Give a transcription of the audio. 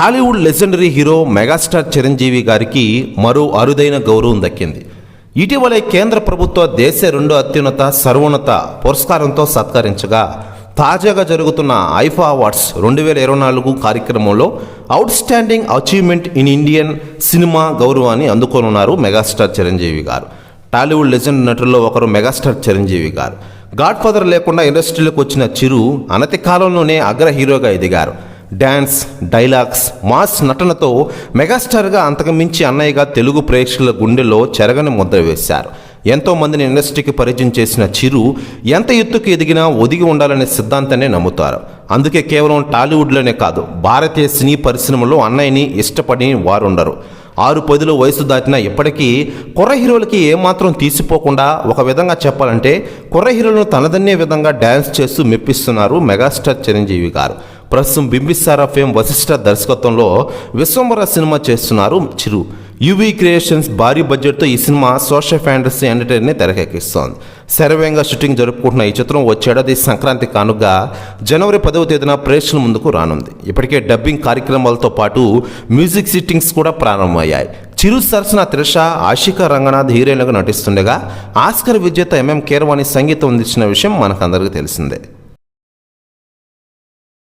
Tollywood legendary hero megastar Chiranjeevi గారికి మరో అరుదైన గౌరవం దక్కింది. ఇటీవలే కేంద్ర ప్రభుత్వ దేశ రెండో అత్యున్నత సర్వోన్నత పురస్కారంతో సత్కరించగా తాజాగా జరుగుతున్న ఐఫా అవార్డ్స్ రెండు వేల ఇరవై నాలుగు కార్యక్రమంలో outstanding achievement in Indian cinema గౌరవాన్ని అందుకోనున్నారు మెగాస్టార్ చిరంజీవి గారు. టాలీవుడ్ లెజెండ్ నటుల్లో ఒకరు మెగాస్టార్ చిరంజీవి గారు. గాడ్ ఫాదర్ లేకుండా ఇండస్ట్రీలోకి వచ్చిన చిరు అనతి కాలంలోనే అగ్ర హీరోగా ఎదిగారు. డ్యాన్స్ డైలాగ్స్ మాస్ నటనతో మెగాస్టార్గా అంతకుమించి అన్నయ్యగా తెలుగు ప్రేక్షకుల గుండెలో చెరగని ముద్ర వేశారు. ఎంతోమందిని ఇండస్ట్రీకి పరిచయం చేసిన చిరు ఎంత ఎత్తుకు ఎదిగినా ఒదిగి ఉండాలనే సిద్ధాంతాన్ని నమ్ముతారు. అందుకే కేవలం టాలీవుడ్లోనే కాదు భారతీయ సినీ పరిశ్రమలో అన్నయ్యని ఇష్టపడి వారుండరు. ఆరు పదిలో వయసు దాటినా ఇప్పటికీ కుర్ర హీరోలకి ఏమాత్రం తీసిపోకుండా ఒక విధంగా చెప్పాలంటే కుర్ర హీరోలను తనదన్నే విధంగా డ్యాన్స్ చేస్తూ మెప్పిస్తున్నారు మెగాస్టార్ చిరంజీవి గారు. ప్రస్తుతం బింబిసారా ఫేమ్ వశిష్ఠ దర్శకత్వంలో విశ్వంబర సినిమా చేస్తున్నారు చిరు. యువి క్రియేషన్స్ భారీ బడ్జెట్తో ఈ సినిమా సోషల్ ఫ్యాంటసీ ఎంటర్టైన్ని తెరకెక్కిస్తోంది. శరవేగంగా షూటింగ్ జరుపుకుంటున్న ఈ చిత్రం వచ్చేడాది సంక్రాంతి కానుగా జనవరి పదవ తేదీన ప్రేక్షకుల ముందుకు రానుంది. ఇప్పటికే డబ్బింగ్ కార్యక్రమాలతో పాటు మ్యూజిక్ సిట్టింగ్స్ కూడా ప్రారంభమయ్యాయి. చిరు సరసన త్రిష ఆశిక రంగనాథ్ హీరోయిన్లుగా నటిస్తుండగా ఆస్కర్ విజేత ఎంఎం కీరవాణి సంగీతం అందించిన విషయం మనకందరికీ తెలిసిందే.